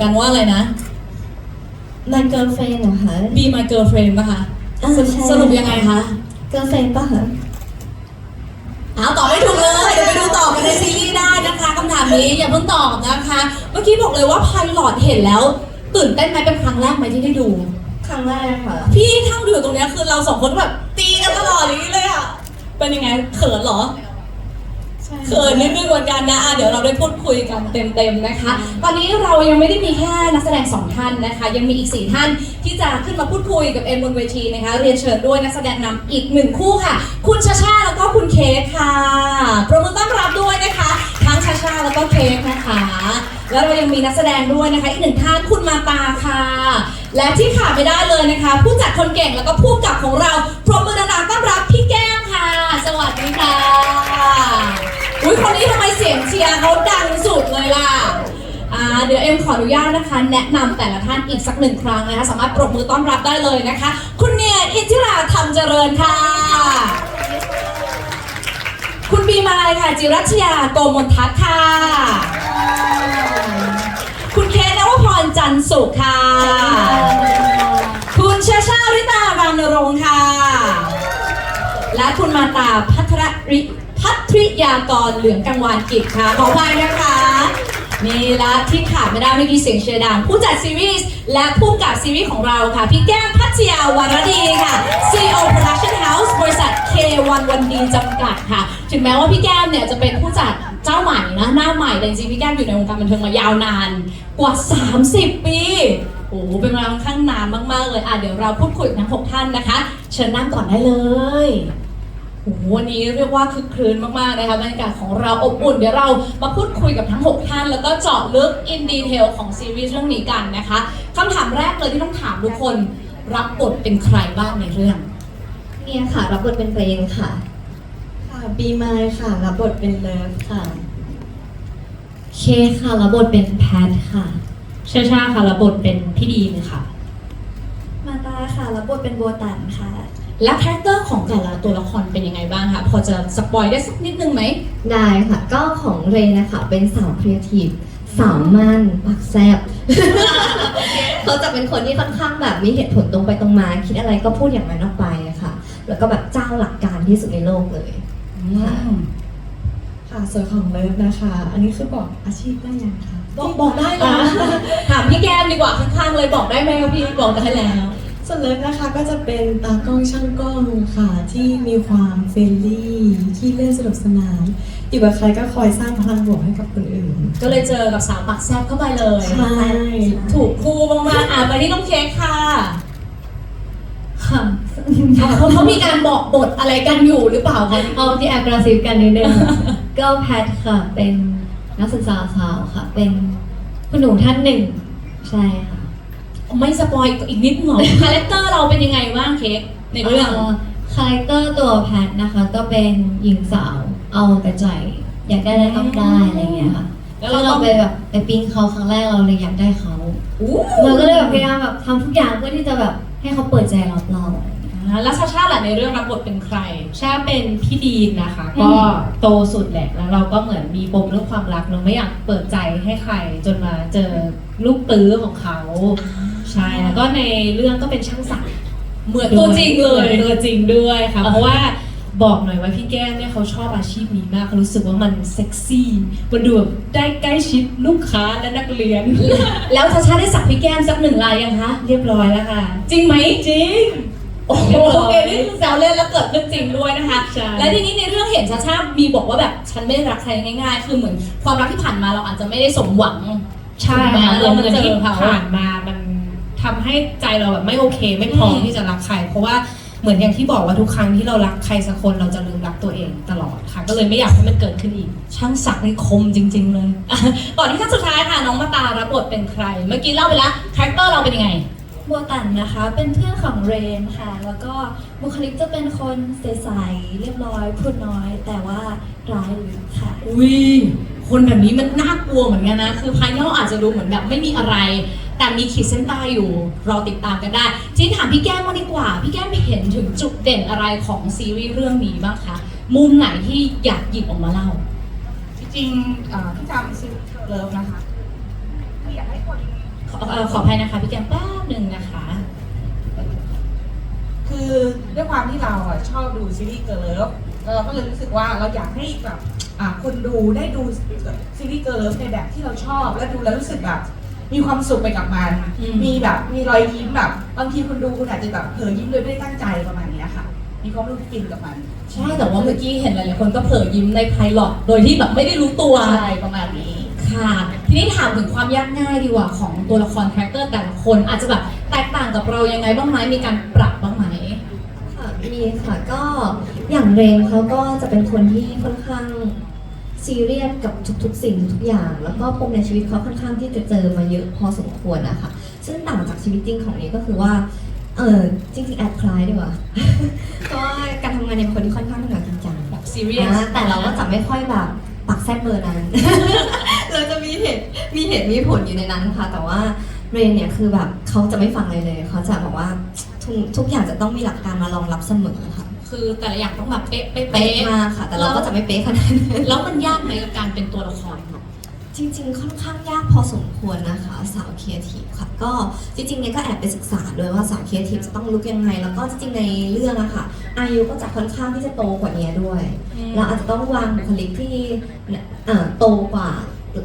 กันว่าอะไรนะ My girlfriend นะคะ Be my girlfriend ป่ะคะอ่าสรุปใช่ สรุปยังไงคะ girlfriend ป่ะคะเอาตอบไม่ถูกเลย เดี๋ยวไปดูตอบกันในซีรีส์ได้นะคะคำถามนี้อย่าเพิ่งตอบนะคะ เมื่อกี้บอกเลยว่าไพลอตเห็นแล้ว ตื่นเต้นไหมเป็นครั้งแรกไหมที่ได้ดู ครั้งแรกค่ะ พี่ทั้งดูอยู่ตรงเนี้ยคือเราสองคนแบบตีกันตลอดอย่างนี้เลยอะ เป็นยังไงเขินเหรอ เขินนิดนึงเหมือนกันนะอะเดี๋ยวเราได้พูดคุยกันเต็มๆนะคะ ตอนนี้เรายังไม่ได้มีแค่นักแสดงสองท่านนะคะ ยังมีอีกสี่ท่านที่จะขึ้นมาพูดคุยกับเอ็มบนเวทีนะคะ เรียนเชิญด้วยนักแสดงนำอีกหนึ่งคู่ค่ะ คุณชาชาแล้วก็คุณเค้กค่ะประมือต้อนรับด้วยนะคะ ทั้งชาชาแล้วก็เค้กนะคะ แล้วเรายังมีนักแสดงด้วยนะคะอีกหนึ่งท่านคุณมาตาค่ะ และที่ขาดไม่ได้เลยนะคะ ผู้จัดคนเก่งแล้วก็ผู้กำกับของเราปรบมือดังๆต้อนรับพี่แก้มค่ะ สวัสดีค่ะ อุ้ยคนนี้ทำไมเสียงเชียร์เขาดังสุดเลยล่ะอ่าเดี๋ยวเอ็มขออนุญาตนะคะ แนะนำแต่ละท่านอีกสักหนึ่งครั้งนะคะ สามารถปรบมือต้อนรับได้เลยนะคะ คุณเนียอินทิราธรรมเจริญค่ะ คุณบีมายค่ะจิรัชยาโกมลทัศน์ค่ะ คุณเคณวพรจันทร์สุขค่ะ คุณเชชาริตารามนรงค์ค่ะ และคุณมาตาพัทรริ ทริยากรเหลืองกังวานกิจค่ะ ขอไปนะคะนี่ละที่ขาดไม่ได้ไม่กี่เสียงเชียร์ดังผู้จัดซีรีส์และผู้กำกับซีรีส์ของเราค่ะ พี่แก้มพัชยาวรดีค่ะ CEO Production House บริษัท K11D จำกัดค่ะ ถึงแม้ว่าพี่แก้มเนี่ยจะเป็นผู้จัดเจ้าใหม่นะหน้าใหม่แต่จริงพี่แก้มอยู่ในวงการบันเทิงมายาวนานกว่า 30 ปีโอ้โหเป็นเวลาค่อนข้างนานมาก ๆ เลยอะเดี๋ยวเราพูดคุยกับทั้ง 6 ท่านนะคะ เชิญนั่งก่อนได้เลย โอ้โหวันนี้เรียกว่าคึกครื้นมากๆนะคะบรรยากาศของเราอบอุ่น เดี๋ยวเรามาพูดคุยกับทั้ง 6 ท่าน แล้วก็เจาะลึกอินดีเทลของซีรีส์เรื่องนี้กันนะคะคำถามแรกเลยที่ต้องถามทุกคนรับบทเป็นใครบ้างในเรื่อง เนี่ยค่ะ รับบทเป็นตัวเองค่ะค่ะบีมายค่ะรับบทเป็นเลิฟค่ะ เคค่ะรับบทเป็นแพทค่ะชาชาค่ะรับบทเป็นพี่ดีนค่ะ มาตาค่ะรับบทเป็นโบตันค่ะ และคาแรคเตอร์ของแต่ละตัวละครเป็นยังไงบ้างคะพอจะสปอยได้สักนิดนึงไหม ได้ค่ะ ก็ของเรนนะคะเป็นสาวครีเอทีฟสาวมันปากแซบ เขาจะเป็นคนที่ค่อนข้างแบบมีเหตุผลตรงไปตรงมา คิดอะไรก็พูดอย่างนั้นออกไปอะค่ะ แล้วก็แบบเจ้าหลักการที่สุดในโลกเลยค่ะส่วนของเลิฟนะคะ อันนี้คือบอกอาชีพได้ยังคะบอกบอกได้เลยถามพี่แก้มดีกว่าข้างๆเลยบอกได้ไหมว่าพี่บอกได้แล้ว ส่วนเลิฟนะคะก็จะเป็นตากล้องช่างกล้องค่ะที่มีความเฟรนลี่ที่เล่นสนุกสนานอยู่กับใครก็คอยสร้างพลังบวกให้กับคนอื่น ก็เลยเจอกับสาวปากแซบเข้าไปเลยใช่ถูกคู่มากๆอะไปที่น้องเค้กค่ะค่ะเขาเขามีการบอกบทอะไรกันอยู่หรือเปล่าคะเอาที่แอบกระซิบกันนิดนึงก็แพทค่ะเป็นนักศึกษาสาวค่ะ เป็นคุณหนูท่านหนึ่ง ใช่ค่ะ ไม่สปอยอีกนิดหน่อยคาแรคเตอร์เราเป็นยังไงบ้างเค้กในเรื่องคาแรคเตอร์ตัวแพทนะคะก็เป็นหญิงสาวเอาแต่ใจ อยากได้อะไรต้องได้อะไรอย่างเงี้ยค่ะแล้แล้ววเราเราต้องไปแบบไปปิ๊งเขาครั้งแรกเราเลยอยากได้เขาอู้เราก็เลยแบบพยายามแบบทำทุกอย่างเพื่อที่จะแบบให้เขาเปิดใจรับเราอ่าแล้วชาชาล่ะในเรื่องรับบทเป็นใคร ชาเป็นพี่ดีนนะคะอืมก็โตสุดแหละแล้วเราก็เหมือนมีปมเรื่องความรักเราไม่อยากเปิดใจให้ใคร จนมาเจอลูกตื้อของเขา ใช่แล้วก็ในเรื่องก็เป็นช่างศักดิ์เหมือนตัวจริงเลยตัวจริงด้วยค่ะอ่าเพราะว่าบอกหน่อยว่าพี่แก้มเนี่ยเขาชอบอาชีพนี้มากเขารู้สึกว่ามันเซ็กซี่มันดูแบบได้ใกล้ชิดลูกค้าและนักเรียน แล้วชาชาได้สักพี่แก้มสักหนึ่งลายยังคะเรียบร้อยแล้วค่ะ จริงไหมจริงโอ้โหเรียบร้อยเอนี่คือแซวเล่นแล้วเกิดเรื่องจริงด้วยนะคะใช่และทีนี้ในเรื่องเห็นชาชามีบอกว่าแบบฉันไม่ได้รักใครง่ายๆ คือเหมือนความรักที่ผ่านมาเราอาจจะไม่ได้สมหวังใช่ถูกไหมค่ะเรามาเงินเจอที่เขาผ่านมามัน ทำให้ใจเราแบบไม่โอเค ไม่พร้อมอืมที่จะรักใคร เพราะว่าเหมือนอย่างที่บอกว่าทุกครั้งที่เรารักใครสักคนเราจะลืมรักตัวเองตลอดค่ะ ก็เลยไม่อยากให้มันเกิดขึ้นอีก ช่างสักนี่คมจริง ๆ เลยอะก่อนที่ท่านสุดท้ายค่ะน้องมาตารับบทเป็นใคร เมื่อกี้เล่าไปแล้วคาแรคเตอร์เราเป็นยังไงโบตันนะคะ เป็นเพื่อนของเรนค่ะ แล้วก็บุคลิกจะเป็นคนใสๆเรียบร้อยพูดน้อย แต่ว่าร้ายลึกค่ะอุ้ยคนแบบนี้มันน่ากลัวเหมือนกันนะ คือภายนอกอาจจะดูเหมือนแบบไม่มีอะไร แต่มีขีดเส้นใต้อยู่รอติดตามกันได้ทีนี้ถามพี่แก้มมางดีกว่า พี่แก้มเห็นถึงจุดเด่นอะไรของซีรีส์เรื่องนี้บ้างคะมุมไหนที่อยากหยิบออกมาเล่า จริงๆเอ่อที่ทำซีรีส์เลิฟนะคะคืออยากให้คน ขอเอ่อขออภัยนะคะพี่แกมแป๊บหนึ่งนะคะ คือด้วยความที่เราอะชอบดูซีรีส์เกิร์ลเลิฟเราก็เลยรู้สึกว่าเราอยากให้แบบอ่าคนดูได้ดูซีรีส์เกิร์ลเลิฟในแบบที่เราชอบ และดูแล้วรู้สึกแบบ มีความสุขไปกับมัน อืม มีแบบมีรอยยิ้มแบบบางทีคุณดูคุณอาจจะแบบเผลอยิ้มโดยไม่ได้ตั้งใจประมาณเนี้ยค่ะ มีความรู้สึกฟินกับมันใช่แต่ว่าเมื่อกี้เห็นหลายๆคนก็เผลอยิ้มในไพลอตโดยที่แบบไม่ได้รู้ตัว ใช่ประมาณนี้ ค่ะ ทีนี้ถามถึงความยากง่ายดีกว่าของตัวละครคาแรคเตอร์แต่ละคนอาจจะแบบแตกต่างกับเรายังไงบ้างไหมมีการปรับบ้างไหม ค่ะมีค่ะก็อย่างเรนเขาก็จะเป็นคนที่ค่อนข้าง ซีเรียสกับทุกๆ สิ่งทุกอย่าง แล้วก็ปมในชีวิตเขาค่อนข้างที่จะเจอมาเยอะพอสมควรนะคะซึ่งต่างจากชีวิตจริงของเรนก็คือว่าเออจริงๆแอบคล้ายดีกว่าเพราะว่าการทำงานเนี่ยเป็นคนที่ค่อนข้างทำงานจริงจังแบบซีเรียสอ่าแต่เราก็จะไม่ค่อยแบบปักแซบเบอร์นั้นเราจะมีเหตุมีเหตุมีผลอยู่ในนั้นค่ะ แต่ว่าเรนเนี่ยคือแบบเขาจะไม่ฟังเลยเลยเขาจะบอกว่าทุกทุกอย่างจะต้องมีหลักการมารองรับเสมอค่ะ คือแต่ละอย่างต้องแบบเป๊ะเป๊ะเป๊ะเป๊ะมากค่ะ แต่เราก็จะไม่เป๊ะขนาดนั้นแล้วมันยากไหมกับการเป็นตัวละครจริงๆ ค่อนข้างยากพอสมควรนะคะ สาวครีเอทีฟค่ะ ก็จริงๆเนี่ยก็แอบไปศึกษาด้วยว่าสาวครีเอทีฟจะต้องลุกยังไง แล้วก็จริงๆ ในเรื่องอะค่ะ อายุก็จะค่อนข้างที่จะโตกว่านี้ด้วย เราอาจจะต้องวางบุคลิกที่เอ่อโตกว่า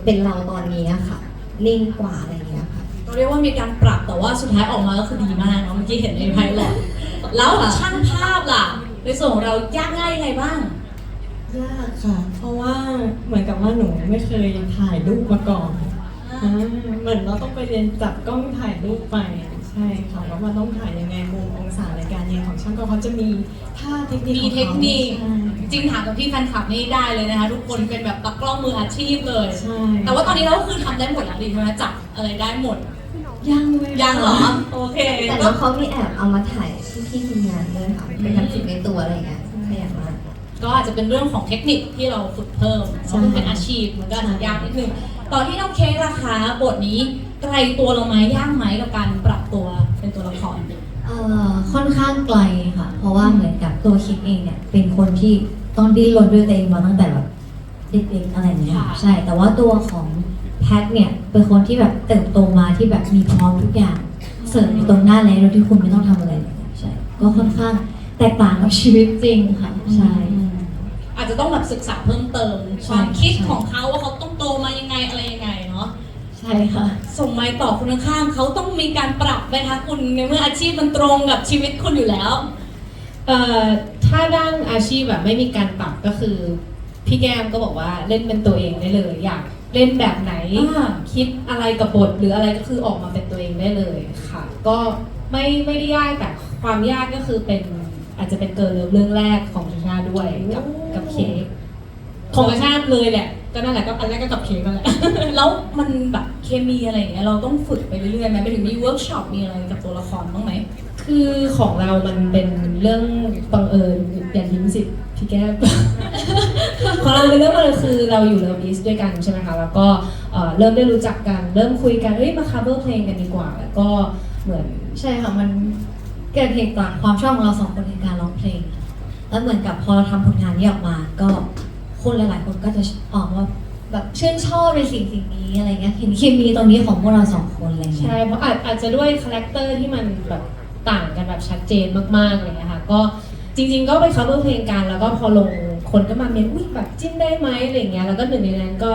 เป็นเราตอนนี้อะค่ะ นิ่งกว่าอะไรอย่างเงี้ยค่ะเราเรียกว่ามีการปรับแต่ว่าสุดท้ายออกมาก็คือดีมากเนาะเมื่อกี้เห็นในไพลอตแล้วช่างภาพล่ะ ในส่วนของเรายากง่ายยังไงบ้าง ยากค่ะ เพราะว่าเหมือนกับว่าหนูไม่เคยถ่ายรูปมาก่อนอ่าเหมือนเราต้องไปเรียนจับกล้องถ่ายรูปไปใช่ค่ะว่ามันต้องถ่ายยังไงมุมองศาในการยิงของช่างก็เขาจะมีท่าเทคนิคมีเทคนิค ของเขาจริงถามกับพี่แฟนคลับนี่ได้เลยนะคะ ทุกคนเป็นแบบตากล้องมืออาชีพเลย ใช่แต่ว่าตอนนี้เราก็คือทำได้หมดแล้วดีใช่ไหมจับอะไรได้หมด ยังเลยยังเหรอ โอเคแต่น้องเขามีแอบเอามาถ่ายที่ที่ทีมงานด้วยค่ะเป็นการฝึกในตัวอะไรอย่างเงี้ยขยันมาก ก็อาจจะเป็นเรื่องของเทคนิคที่เราฝึกเพิ่มเพราะมันเป็นอาชีพมันก็อาจจะยากนิดนึงตอนที่น้องเค้กราคาบทนี้ไกลตัวเราไหมยากไหมกับการปรับตัวเป็นตัวละคร เอ่อค่อนข้างไกลค่ะ เพราะว่าเหมือนกับตัวคิดเองเนี่ย เป็นคนที่ต้องดิ้นรนด้วยตัวเองมาตั้งแต่แบบเด็กๆอะไรอย่างเงี้ยค่ะ ใช่ แต่ว่าตัวของ แพทเนี่ยเป็นคนที่แบบเติบโตมาที่แบบมีพร้อมทุกอย่างเสริมอยู่ตรงหน้าแล้วโดยที่คุณไม่ต้องทำอะไรเลยใช่ก็ค่อนข้างแตกต่างกับชีวิตจริงค่ะใช่ อาจจะต้องแบบศึกษาเพิ่มเติมใช่ความคิดใช่ของเขาว่าเขาต้องโตมายังไงอะไรยังไงเนาะใช่ค่ะ ส่งไม้ต่อคุณข้างๆเขาต้องมีการปรับไหมคะคุณในเมื่ออาชีพมันตรงกับชีวิตคุณอยู่แล้ว เอ่อถ้าด้านอาชีพแบบไม่มีการปรับก็คือ พี่แก้มก็บอกว่าเล่นเป็นตัวเองได้เลย อยาก เล่นแบบไหนอ่าคิดอะไรกับบทหรืออะไรก็คือออกมาเป็นตัวเองได้เลยค่ะ ก็ไม่ไม่ได้ยากแต่ความยากก็คือเป็นอาจจะเป็นเกิร์ลเลิฟเรื่องแรกของชาชาด้วยกับกับเค้กของชาชาเลยแหละก็นั่นแหละก็อันแรกก็กับเค้กนั่นแหละแล้วมันแบบเคมีอะไรอย่างเงี้ยเราต้องฝึกไปเรื่อยๆไหมไปถึงมีเวิร์กช็อปมีอะไรกับตัวละครบ้างไหมคือของเรามันเป็นเรื่องบังเอิญอย่ายิ้มสิพี่แก้ม ของเราเป็นเรื่องบังเอิญคือเราอยู่เลิฟลิสด้วยกันใช่ไหมคะแล้วก็เอ่อเริ่มได้รู้จักกัน เริ่มคุยกันเฮ้ยมาคัฟเวอร์เพลงกันดีกว่า แล้วก็เหมือนใช่ค่ะมันเกิดเหตุจากความชอบของเราสองคนในการร้องเพลงค่ะแล้วเหมือนกับพอเราทำผลงานนี้ออกมา ก็คนหลาย ๆ คนก็จะออกว่าแบบชื่นชอบในสิ่งสิ่งนี้อะไรเงี้ยเห็นเคมีตรงนี้ของพวกเราสองคนอะไรเงี้ยใช่เพราะอาจอาจจะด้วยคาแรคเตอร์ที่มันแบบต่างกันแบบชัดเจนมากๆอะไรเลยค่ะก็จริง ๆ ก็ไป cover เพลงกันแล้วก็พอลง คนก็มาเมนอุ้ยแบบจิ้นได้ไหมอะไรอย่างเงี้ยแล้วก็หนึ่งในนั้นก็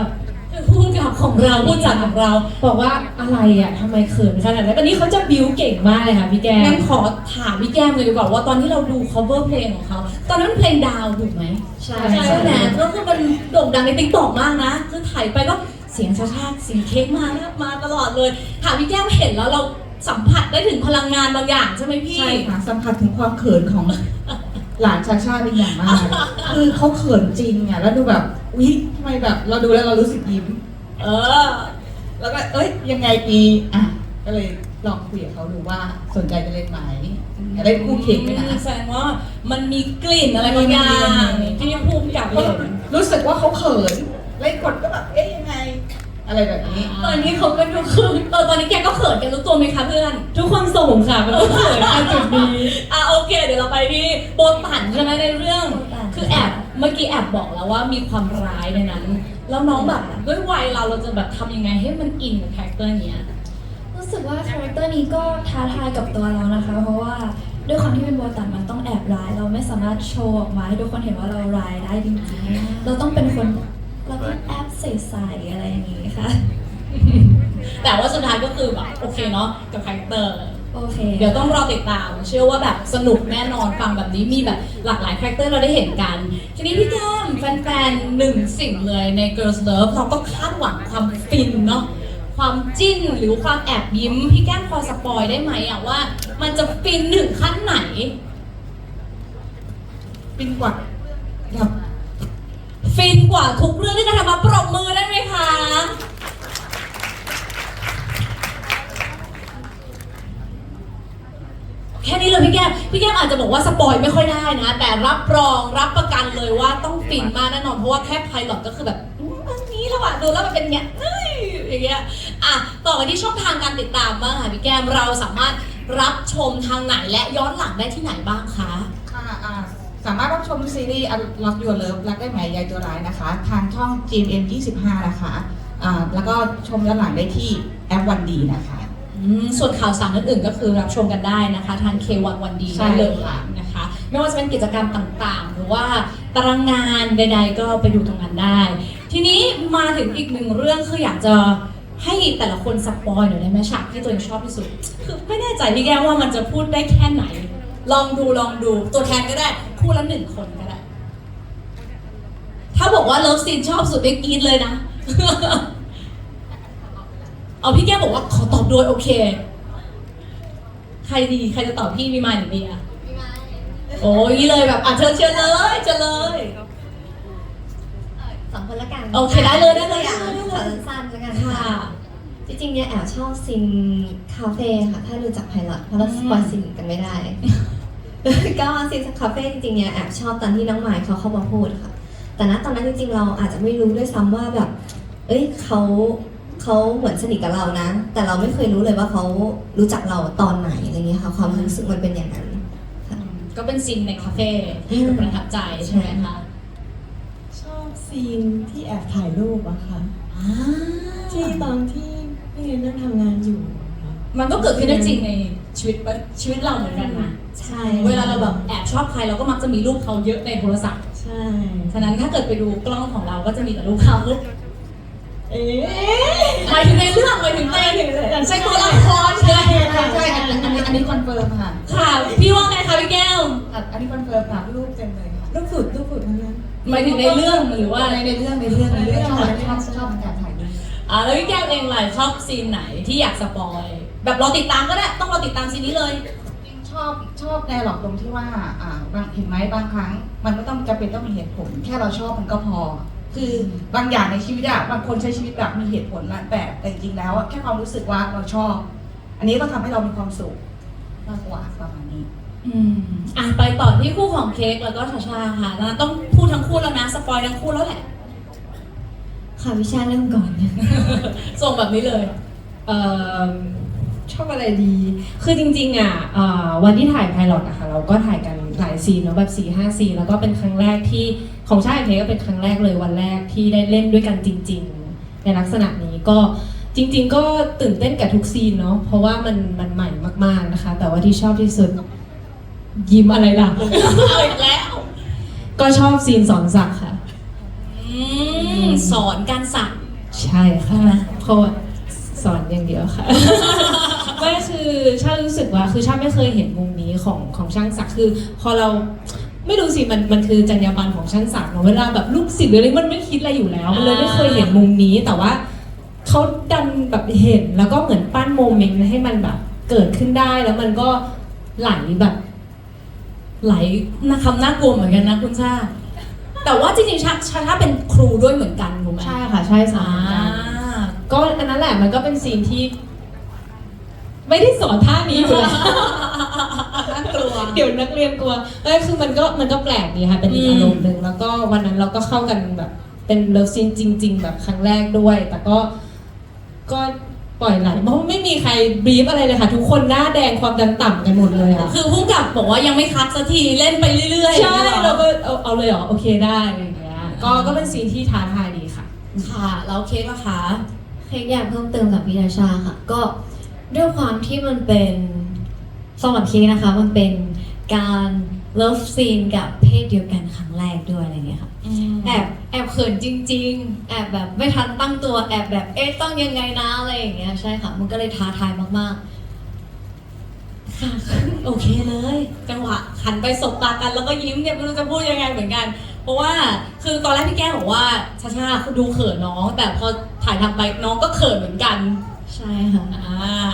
พูดกับของเราพูดจากของเรา บอกว่าอะไรอะทำไมเขินขนาดนั้นตอนนี้เขาจะบิวเก่งมากเลยค่ะพี่แกงั้นขอถามพี่แก้มเลยดีกว่าว่าตอนที่เราดู cover เพลงของเขาตอนนั้นเพลงดาวถูกไหมใช่ใช่ไหมก็คือมันโด่งดังในติ๊กต็อกมากนะ คือถ่ายไปก็เสียงชาชาเสียงเค้กมานะมาตลอดเลยถามพี่แก้มเห็นแล้วเราสัมผัสได้ถึงพลังงานบางอย่างใช่ไหมพี่ใช่ค่ะสัมผัสถึงความเขินของ หลานชาชาเป็นอย่างมาก คือเขาเขินจริงอะแล้วดูแบบวิทำไมแบบ เราดูแล้วเรารู้สึกยิ้ม เออ แล้วก็เอ้ยยังไงดีอะก็เลยลองคุยกับเขาดูว่าสนใจจะเล่นไหมจะเล่นคู่เค้กไหมนะแสดงว่ามันมีกลิ่นอะไรบางอย่างที่ภูมิกับเพเลราะยรู้สึกว่าเขาเขินเล่นกดก็แบบเอ๊ยยังไง อะไรแบบนี้ ตอนนี้เขาก็ดูคือเออตอนนี้แกก็เขินกันรู้ตัวไหมคะเพื่อน ทุกคนส่งค่ะมันต้องเขินกันจุดนี้อะโอเค เดี๋ยวเราไปที่โบตันใช่ไหมในเรื่อง คือแอบเมื่อกี้แอบบอกแล้วว่ามีความร้ายในนั้น แล้วน้องแบบด้วยวัยเราเราจะแบบทำยังไงให้มันอินกับคาแรคเตอร์เนี้ยเรู้สึกว่าคาแรคเตอร์นี้ก็ท้าทายกับตัวเรานะคะ เพราะว่าด้วยความที่เป็นโบตันมันต้องแอบร้าย เราไม่สามารถโชว์ออกมาให้ทุกคนเห็นว่าเราร้ายได้จริงๆเราต้องเป็นคนเราต้องแอบ ใส่ๆอะไรอย่างนี้ค่ะ แต่ว่าสุดท้ายก็คือแบบโอเคเนาะกับคาแรคเตอร์โอเคเดี๋ยวต้องรอติดตาม เชื่อว่าแบบสนุกแน่นอนฟังแบบนี้มีแบบหลากหลายคาแรคเตอร์เราได้เห็นกัน ทีนี้พี่แก้มแฟนๆหนึ่งสิ่งเลยใน Girls Love เราก็คาดหวังความฟินเนาะความจิ้นหรือความแอบยิ้ม พี่แก้มพอสปอยได้ไหมอะว่า มันจะฟินถึงขั้นไหนปินกว่าครับ ฟินกว่าทุกเรื่องที่จะทำมาปรบมือได้ไหมคะ แค่นี้เลยพี่แก้มพี่แก้มอาจจะบอกว่าสปอยไม่ค่อยได้นะ แต่รับรองรับประกันเลยว่าต้องฟินมากแน่นอนเพราะว่าแค่ไพลอตก็คือแบบอืมอันนี้แล้วอะดูแล้วมันเป็นเงี้ยเอ้ยอย่างเงี้ยอะต่อกันที่ช่องทางการติดตามบ้างค่ะพี่แก้มเราสามารถรับชมทางไหนและย้อนหลังได้ที่ไหนบ้างคะ สามารถรับชมซีรีส์ Unlock Your Love รักได้ไหมยายตัวร้ายนะคะ ทางช่อง GMM 25 นะคะอ่าแล้วก็ชมย้อนหลังได้ที่แอปวันดีนะคะ อืมส่วนข่าวสารอื่นๆ ก็คือรับชมกันได้นะคะ ทาง K1 วันดีใช่ได้เลยค่ะ นะคะ ไม่ว่าจะเป็นกิจกรรมต่างๆ หรือว่าตารางงานใดๆ ก็ไปดูตรงนั้นได้ ทีนี้มาถึงอีกหนึ่งเรื่องคืออยากจะให้แต่ละคนสปอยหน่อยได้ไหมฉากที่ตัวเองชอบที่สุด คือไม่แน่ใจพี่แก้วว่ามันจะพูดได้แค่ไหน ลองดูลองดูตัวแทนก็ได้ คู่ละหนึ่งคนก็ได้ ถ้าบอกว่าเลิฟซีนชอบสุดได้กรีดเลยนะ เอาพี่แก้วบอกว่าขอตอบด้วยโอเค ใครดีใครจะตอบพี่มีมาหรือเบียร์โอ้ยเลยแบบอะเชิญเชิญเลยเชิญเลยสองคนละกันโอเคได้เลยได้เลยอะได้เลยขอสั้นๆแล้วกันค่ะค่ะ จริงๆเนี่ยแอบชอบซีนคาเฟ่ค่ะ ถ้าดูจากไพลอตเพราะเราสปอยซีนกันไม่ได้ ก็ซีนคาเฟ่จริงๆเนี่ยแอบชอบตอนที่น้องหมายเขาเข้ามาพูดค่ะ แต่ณตอนนั้นจริงๆเราอาจจะไม่รู้ด้วยซ้ำว่าแบบ เอ้ยเขาเขาเหมือนสนิทกับเรานะ แต่เราไม่เคยรู้เลยว่าเขารู้จักเราตอนไหนอะไรเงี้ยค่ะความรู้สึกมันเป็นอย่างนั้นก็เป็นซีนในคาเฟ่ที่ประทับใจใช่ไหมคะชอบซีนที่แอบถ่ายรูปอะค่ะที่ตอนที่พี่ เรียนนั่งทำงานอยู่ค่ะมันก็เกิดขึ้นได้จริงในชีวิตชีวิตเราเหมือนกันนะใช่ เวลาเราแบบแอบชอบใครเราก็มักจะมีรูปเขาเยอะในโทรศัพท์ ใช่ ฉะนั้นถ้าเกิดไปดูกล้องของเราก็จะมีแต่รูปเขาเอ๊ะหมายถึงในเรื่องหมายถึงในใช่ตัวละครใช่ใช่ใช่อันนี้อันนี้อันนี้คอนเฟิร์มค่ะ ค่ะ พี่ว่าไงคะพี่แก้วอะอันนี้คอนเฟิร์มค่ะรูปเต็มเลยค่ะลูกสุดลูกสุดทั้งนั้นหมายถึงในเรื่องหรือว่าในในเรื่องในเรื่องในเรื่องชอบชอบชอบการถ่ายรูป อ่าแล้วพี่แก้วเองล่ะชอบซีนไหนที่อยากสปอย แบบรอติดตามก็ได้ ต้องรอติดตามซีนนี้เลย ชอบชอบแนวหลอกตรงที่ว่าอ่าบางเห็นไหมบางครั้ง มันไม่ต้องจำเป็นต้องมีเหตุผล แค่เราชอบมันก็พอ คือบางอย่างในชีวิตอะบางคนใช้ชีวิตแบบมีเหตุผลละแต่แต่จริงๆแล้วอะแค่ความรู้สึกว่าเราชอบ อันนี้ก็ทำให้เรามีความสุขมากกว่าประมาณนี้ อืมอะไปต่อที่คู่ของเค้กแล้วก็ชาชาค่ะนะต้องพูดทั้งคู่แล้วนะสปอยทั้งคู่แล้วแหละ ค่ะวิชาเริ่มก่อน ส่งแบบนี้เลยเอ่อชอบอะไรดี คือจริงๆอะเอ่อวันที่ถ่ายไพลอตอะค่ะเราก็ถ่ายกันหลายซีนเนาะแบบ4ี่ห้าซีนแล้วก็เป็นครั้งแรกที่ของชาติเพก็เป็นครั้งแรกเลยวันแรกที่ได้เล่นด้วยกันจริง ๆ ในลักษณะนี้ก็จริง ๆ ก็ตื่นเต้นกับทุกซีนเนาะเพราะว่ามันมันใหม่มากๆนะคะ แต่ว่าที่ชอบที่สุดยิ้มอะไรล่ะ เอาอีกแล้ว ก็ชอบซีนสอนสักค่ะอืม สอนการสักใช่ค่ะเพราะว่าสอนอย่างเดียวค่ะ ไม่คือชารู้สึกว่าคือชาไม่เคยเห็นมุมนี้ของของช่างศักดิ์คือ พอเราไม่รู้สิมันมันคือจรรยาบรรณของช่างศักดิ์เนอะเวลาแบบลูกศิษย์หรืออะไรมันไม่คิดอะไรอยู่แล้วมันเลยไม่เคยเห็นมุมนี้แต่ว่าเขาดันแบบเห็นแล้วก็เหมือนปั้นโมเมนต์ให้มันแบบเกิดขึ้นได้แล้วมันก็ไหลแบบ ไหลนะคำน่ากลัวเหมือนกันนะคุณชา แต่ว่าจริงๆชาชาชาเป็นครูด้วยเหมือนกันถูกไหมใช่ค่ะใช่สออ่านเหมือนกันก็อันนั้นแหละมันก็เป็นซีนที่ ไม่ได้สอนท่านี้อยู่แล้ว น่ากลัว เดี๋ยวนักเรียนกลัวเอ้ยคือมันก็มันก็แปลกดีค่ะ เป็นอีกอืม อารมณ์หนึ่งแล้วก็วันนั้นเราก็เข้ากันแบบเป็นเลิฟซีนจริง ๆ แบบครั้งแรกด้วย แต่ก็ก็ ปล่อยไหลเพราะว่าไม่มีใครบรีฟอะไรเลยค่ะ ทุกคนหน้าแดงความดันต่ำกันหมดเลยอะคือพุ่งกับบอกว่ายังไม่คัดสักทีเล่นไปเรื่อยๆใช่อย่างเงี้ยหรเราอก็เอาเอาเลยเหรอโอเคได้อะไรอย่างเงี้ยก็ก็เป็นซีนที่ท้าทายดีค่ะ ค่ะ แล้วเค้กล่ะคะเค้กอยากเพิ่มเติมกับพี่ราชาค่ะ ก็ด้วยความที่มันเป็นสำหรับคีนะคะ มันเป็นการ เลิฟซีนกับเพศเดียวกันครั้งแรกด้วยอะไรเงี้ยค่ะแอบแอบเขินจริง ๆ แอบแบบไม่ทันตั้งตัวแอบแบบเอ๊ะต้องยังไงนะอะไรอย่างเงี้ยใช่ค่ะมันก็เลยท้าทายมากค่ะโอเคเลย จังหวะหันไปสบตากันแล้วก็ยิ้มเนี่ยไม่รู้จะพูดยังไงเหมือนกัน เพราะว่าคือตอนแรกพี่แก้มบอกว่าชาชาคุณดูเขินน้อง แต่พอถ่ายทำไปน้องก็เขินเหมือนกันๆใช่ค่ะอ่า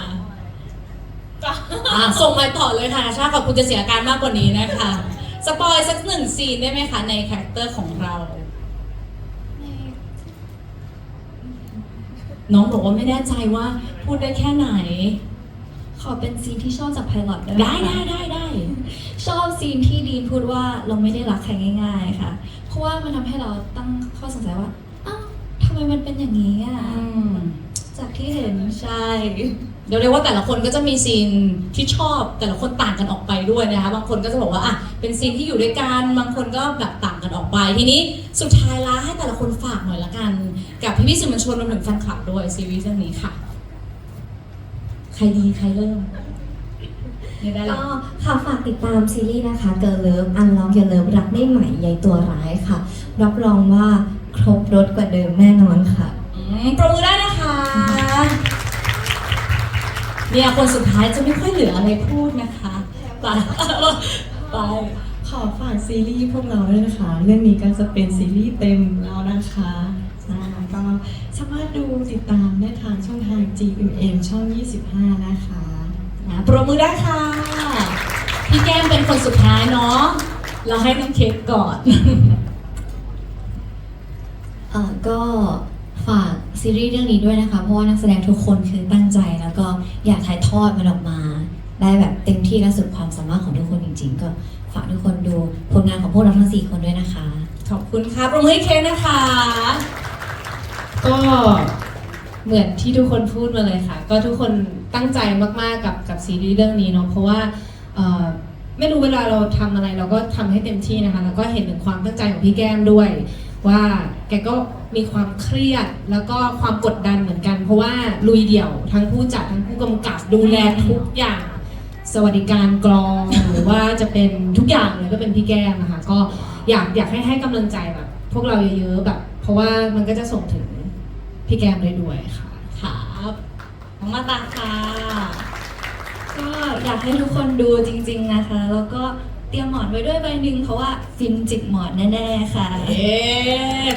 อ่าส่งมาต่อเลยค่ะชาชากับคุณจะเสียอาการมากกว่านี้นะคะ สปอยสักหนึ่งซีนได้ไหมคะในคาแรคเตอร์ของเรา น้องบอกว่าไม่แน่ใจว่าพูดได้แค่ไหน ขอเป็นซีนที่ชอบจากไพลอตได้หมได้คะได้ได้ได้ชอบซีนที่ดีนพูดว่าเราไม่ได้รักใครง่าย ๆ ค่ะ เพราะว่ามันทำให้เราตั้งข้อสงสัยว่าอ้าวทำไมมันเป็นอย่างนี้อะอืมจากที่เห็นใช่ เดี๋ยวเรียกว่าแต่ละคนก็จะมีซีนที่ชอบแต่ละคนต่างกันออกไปด้วยนะคะบางคนก็จะบอกว่าอะเป็นซีนที่อยู่ด้วยกันบางคนก็แบบต่างกันออกไป ทีนี้สุดท้ายละให้แต่ละคนฝากหน่อยละกัน กับพี่พี่ๆสื่อมวลชนรวมถึงแฟนคลับด้วยซีรีส์เรื่องนี้ค่ะ ใครดีใครเริ่มเนี่ยได้เลก็ยค่ะฝากติดตามซีรีส์นะคะ Girl Love Unlock Your Love รักได้ใหม่ใยตัวร้ายค่ะ รับรองว่าครบรถกว่าเดิมแน่นอนค่ะอืมปรบมือได้นะคะ เนี่ยคนสุดท้ายจะไม่ค่อยเหลืออะไรพูดนะคะไปไปขอฝากซีรีส์พวกเราด้วยนะคะ เรื่องนี้ก็จะเป็นซีรีส์เต็มแล้วนะคะใช่ก็สามารถดูติดตามได้ทางช่องทาง GMM ช่อง 25 นะคะนะปรบมือได้ค่ะ พี่แก้มเป็นคนสุดท้ายเนาะ เราให้น้องเค้กก่อนเอ่อก็ ฝากซีรีส์เรื่องนี้ด้วยนะคะ เพราะว่านักแสดงทุกคนคือตั้งใจแล้วก็อยากถ่ายทอดมันออกมา ได้แบบเต็มที่และสุดความสามารถของทุกคนจริง ๆ ก็ฝากทุกคนดูผลงานของพวกเราทั้ง 4 คนด้วยนะคะ ขอบคุณค่ะปรบมือให้เค้กนะคะ ก็เหมือนที่ทุกคนพูดมาเลยค่ะ ก็ทุกคนตั้งใจมากๆกับกับซีรีส์เรื่องนี้เนาะเพราะว่าเอ่อไม่รู้เวลาเราทำอะไรเราก็ทำให้เต็มที่นะคะ แล้วก็เห็นถึงความตั้งใจของพี่แก้มด้วย ว่าแกก็มีความเครียดแล้วก็ความกดดันเหมือนกัน เพราะว่าลุยเดี่ยวทั้งผู้จัดทั้งผู้กำกับดูแลทุกอย่าง สวัสดิการกรองหรือว่าจะเป็นทุกอย่างเลยก็เป็นพี่แก้มนะคะก็อยากอยากให้ให้กำลังใจแบบพวกเราเยอะๆแบบ เพราะว่ามันก็จะส่งถึงพี่แก้มได้ด้วยค่ะครับน้องมาตาค่ะก็อยากให้ทุกคนดูจริง ๆนะคะ แล้วก็ ตรียมหมอนไว้ด้วยใบหนึ่งเพราะว่าฟินจิกหมอนแน่ๆค่ะ เอ๊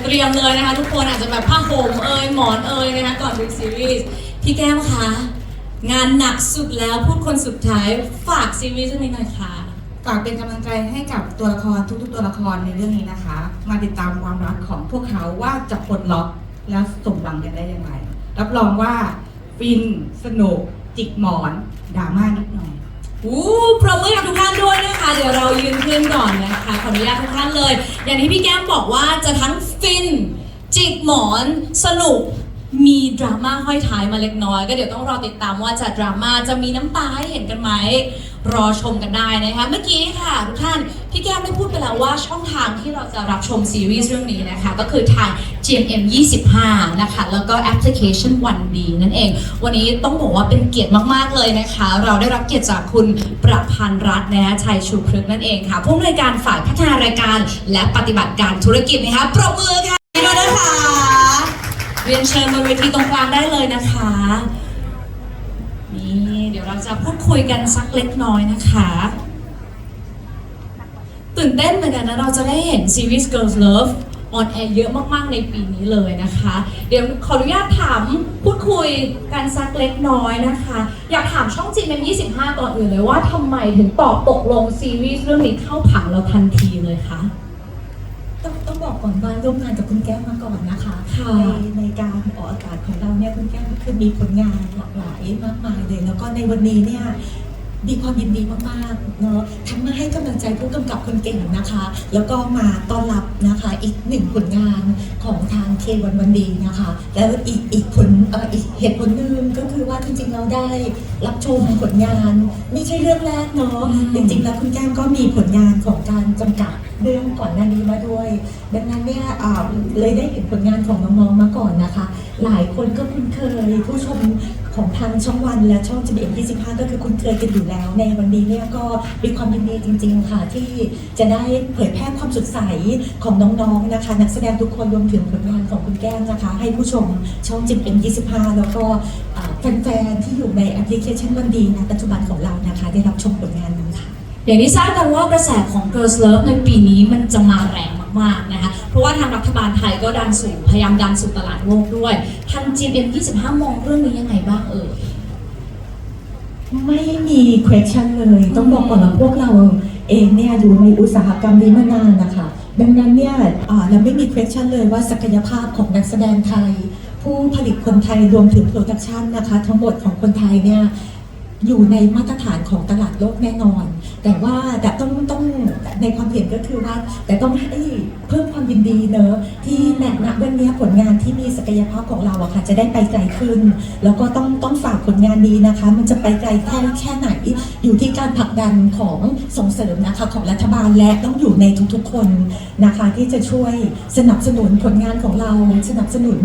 เตรียมเลยนะคะ ทุกคนอาจจะแบบผ้าห่มเอ่ยหมอนเอ่ยนะคะก่อนดูซีรีส์พี่แก้มคะงานหนักสุดแล้วพูดคนสุดท้ายฝากซีรีส์เรื่องนี้หน่อยค่ะ ฝากเป็นกำลังใจให้กับตัวละครทุกๆ ตัวละครในเรื่องนี้นะคะ มาติดตามความรักของพวกเขาว่าจะปลดล็อกและสมหวังกันได้ยังไงรับรองว่าฟินสนุกจิกหมอนดราม่านิดหน่อย อู้ปรบมือกับทุกท่านด้วยนะคะ เดี๋ยวเรายืนขึ้นก่อนนะคะขออนุญาตทุกท่านเลย อย่างที่พี่แก้มบอกว่าจะทั้งฟิน จิกหมอน สนุก มีดราม่าห้อยท้ายมาเล็กน้อย ก็เดี๋ยวต้องรอติดตามว่าจะดราม่าจะมีน้ำตาให้เห็นกันไหม รอชมกันได้นะคะ เมื่อกี้ค่ะทุกท่านพี่แก้มได้พูดไปแล้วว่าช่องทางที่เราจะรับชมซีรีส์เรื่องนี้นะคะ ก็คือทาง GMM 25 นะคะ แล้วก็แอปพลิเคชัน 1D นั่นเอง วันนี้ต้องบอกว่าเป็นเกียรติมาก ๆ เลยนะคะ เราได้รับเกียรติจากคุณประพันธ์รัตน์นะคะชัยชูพฤกษ์นั่นเองค่ะผู้อำนวยการฝ่ายพัฒนารายการและปฏิบัติการธุรกิจนะคะปรบมือค่ะ เรียนเชิญบนเวทีตรงกลางได้เลยนะคะนี่เดี๋ยวเราจะพูดคุยกันสักเล็กน้อยนะคะ ตื่นเต้นเหมือนกันนะเราจะได้เห็นซีรีส์ Girls Love ออนแอร์เยอะมาก ๆ ในปีนี้เลยนะคะ เดี๋ยวขออนุญาตถามพูดคุยกันสักเล็กน้อยนะคะ อยากถามช่องจีนเป็น25 ก่อนอื่นเลยว่าทำไมถึงตอบตกลงซีรีส์เรื่องนี้เข้าผังเราทันทีเลยคะ องต้องบอกก่อนว่าร่วมงานกับคุณแก้วมาก่อนนะคะค่ะในในการออกอากาศของเราเนี่ยคุณแก้วคือมีผลงานหลากหลายมากมายเลย แล้วก็ในวันนี้เนี่ย มีความยินดีมากๆเนาะทั้งมาให้กำลังใจผู้กำกับคนเก่งนะคะ แล้วก็มาต้อนรับนะคะอีกหนึ่งผลงานของทางเควันวันดีนะคะ แล้วอีกอีกผลเอ่ออีกเหตุผลหนึ่งก็คือว่าจริงๆเราได้รับชมผลงาน ไม่ใช่เรื่องแรกเนาะอืมจริงๆแล้วคุณแก้มก็มีผลงานของการกำกับเรื่องก่อนหน้านี้มาด้วย ดังนั้นเนี่ยอ่าเลยได้เห็นผลงานของน้องๆมาก่อนนะคะ หลายคนก็คุ้นเคยผู้ชม ของทางช่องวันและช่องจีเอ็มยี่สิบห้าก็คือคุ้นเคยกันอยู่แล้ว ในวันนี้เนี่ยก็มีความยินดีจริง ๆ ค่ะ ที่จะได้เผยแพร่ความสดใสของน้องๆนะคะ นักแสดงทุกคนรวมถึงผลงานของคุณแก้มนะคะ ให้ผู้ชมช่องจีเอ็มยี่สิบห้าแล้วก็แฟนๆที่อยู่ในแอปพลิเคชันวันดีนะปัจจุบันของเรานะคะ ได้รับชมผลงานนี้ค่ะอย่างที่ทราบกันว่ากระแสของ Girls Love ในปีนี้มันจะมาแรงมากๆนะคะเพราะว่าทางรัฐบาลไทยก็ดันสู่พยายามดันสู่ตลาดโลกด้วยทาง GM 25 มองเรื่องนี้ยังไงบ้างเอ่ยไม่มี question เลย ต้องบอกก่อนว่าพวกเราเองเนี่ยอยู่ในอุตสาหกรรมนี้มานานนะคะ ดังนั้นเนี่ยเราไม่มี question เลยว่าศักยภาพของนักแสดงไทย ผู้ผลิตคนไทยรวมถึงโปรดักชันนะคะ ทั้งหมดของคนไทยเนี่ย อยู่ในมาตรฐานของตลาดโลกแน่นอน แต่ว่าแต่ต้องต้องในความเห็นก็คือว่า แต่ต้องให้เพิ่ม ยินดีเนอะที่แนะนำวันนี้ผลงานที่มีศักยภาพของเราอะค่ะ จะได้ไปไกลขึ้น แล้วก็ต้องต้องฝากผลงานนี้นะคะ มันจะไปไกลแค่แค่ไหน อยู่ที่การผลักดันของส่งเสริมนะคะของรัฐบาลและต้องอยู่ในทุกๆคนนะคะ ที่จะช่วยสนับสนุนผลงานของเรา สนับสนุน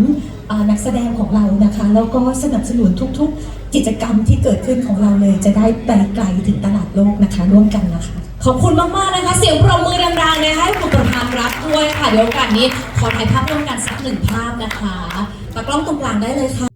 นักแสดงของเรานะคะ แล้วก็สนับสนุนทุกๆ กิจกรรมที่เกิดขึ้นของเราเลย จะได้ไปไกลถึงตลาดโลกนะคะ ร่วมกันนะคะ ขอบคุณมากๆนะคะ เสียงปรบมือดังๆนะคะให้คุณประธานรับด้วยค่ะ เดี๋ยวโอกาสนี้ขอถ่ายภาพร่วมกันสักหนึ่งภาพนะคะตากล้องตรงกลางได้เลยค่ะ